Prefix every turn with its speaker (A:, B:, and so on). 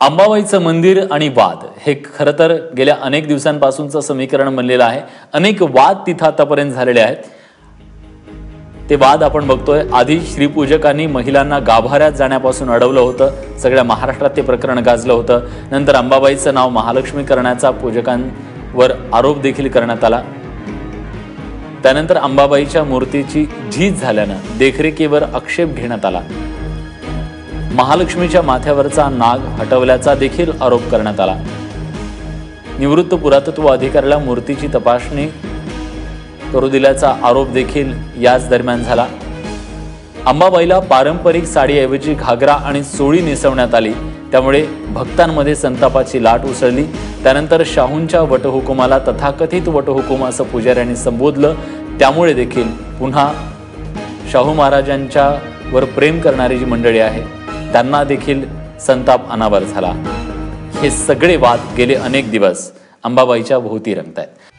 A: अंबाबाईचं मंदिर आणि वाद हे खरं तर गेल्या अनेक दिवसांपासूनचं समीकरण बनलेलं आहे. अनेक वाद तिथं आतापर्यंत झालेले आहेत. ते वाद आपण बघतोय. आधी श्रीपूजकांनी महिलांना गाभाऱ्यात जाण्यापासून अडवलं होतं. सगळ्या महाराष्ट्रात ते प्रकरण गाजलं होतं. नंतर अंबाबाईचं नाव महालक्ष्मी करण्याचा पूजकांवर आरोप देखील करण्यात आला. त्यानंतर अंबाबाईच्या मूर्तीची झीज झाल्यानं देखरेखीवर आक्षेप घेण्यात आला. महालक्ष्मीच्या माथ्यावरचा नाग हटवल्याचा देखील आरोप करण्यात आला. निवृत्त पुरातत्व अधिकाऱ्याला मूर्तीची तपासणी करू दिल्याचा आरोप देखील याच दरम्यान झाला. अंबाबाईला पारंपरिक साडीऐवजी घागरा आणि चोळी नेसवण्यात आली. त्यामुळे भक्तांमध्ये संतापाची लाट उसळली. त्यानंतर शाहूंच्या वटहुकुमाला तथाकथित वटहुकुम असं पुजाऱ्यांनी संबोधलं. त्यामुळे देखील पुन्हा शाहू महाराजांच्या वर प्रेम करणारी जी मंडळी आहे त्यांना देखील संताप अनावर झाला. हे सगळे वाद गेले अनेक दिवस अंबाबाईच्या भोवती रंगत आहेत